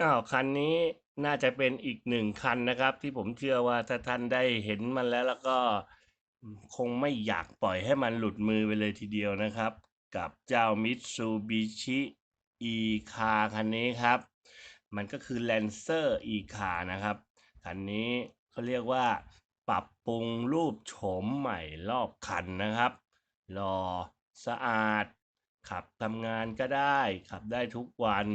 อ้าว คันนี้น่าจะเป็นอีกหนึ่งคันนะครับ ที่ผมเชื่อว่าถ้าท่านได้เห็นมันแล้ว แล้วก็ คงไม่อยากปล่อยให้มันหลุดมือไปเลยทีเดียวนะครับ กับเจ้า Mitsubishi e-car คันนี้ครับ มันก็คือ Lancer e-car นะครับ คันนี้เขาเรียกว่าปรับปรุงรูปโฉมใหม่รอบคันนะครับหล่อสะอาด ขับทำงานก็ได้ ขับได้ทุกวัน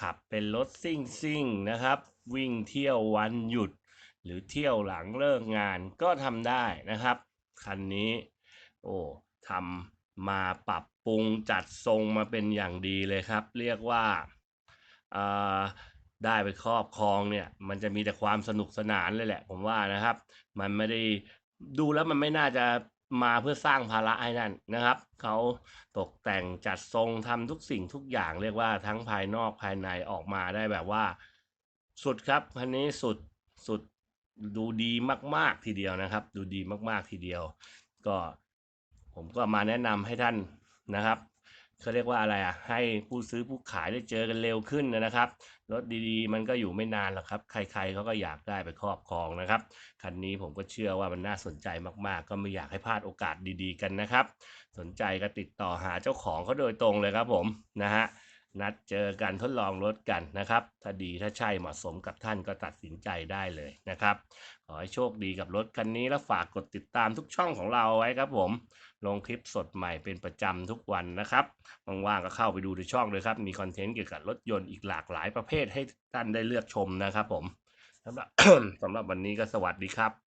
ขับเป็นรถซิ่งซิ่งๆนะครับ วิ่งเที่ยววันหยุด หรือเที่ยวหลังเลิกงานก็ทำได้นะครับ คันนี้ โอ้ทำมาปรับปรุงจัดทรงมาเป็นอย่างดีเลยครับ เรียกว่าอ่าได้ไปครอบครองเนี่ยมันจะมีแต่ความสนุกสนานเลยแหละ ผมว่านะครับ มันไม่ได้ดูแล้วมันไม่น่าจะ มาเพื่อสร้างภาระให้นั่นนะครับ เขาตกแต่งจัดทรงทำทุกสิ่งทุกอย่างเรียกว่าทั้งภายนอกภายในออกมาได้แบบว่า สุดครับคันนี้สุดสุดดูดีมาก ๆทีเดียวนะครับ ดูดีมากๆทีเดียว ก็ผมก็มาแนะนำให้ท่านนะครับ เขาเรียกว่าอะไรอะให้ผู้ซื้อผู้ขายได้เจอกันเร็วขึ้นนะครับรถดีๆ มันก็อยู่ไม่นานหรอกครับ ใครๆเขาก็อยากได้ไปครอบครองนะครับคันนี้ผมก็เชื่อว่ามันน่าสนใจมากๆ ก็ไม่อยากให้พลาดโอกาสดีๆกันนะครับ สนใจก็ติดต่อหาเจ้าของเขาโดยตรงเลยครับผมนะฮะ นัดเจอกันทดลองรถกันนะครับ ถ้าดีถ้าใช่เหมาะสมกับท่านก็ตัดสินใจได้เลยนะครับ ขอให้โชคดีกับรถคันนี้และฝากกดติดตามทุกช่องของเราไว้ครับผม ลงคลิปสดใหม่เป็นประจำทุกวันนะครับ ว่างๆก็เข้าไปดูในช่องเลยครับ มีคอนเทนต์เกี่ยวกับรถยนต์อีกหลากหลายประเภทให้ท่านได้เลือกชมนะครับผมสำหรับสำหรับวันนี้ก็สวัสดีครับ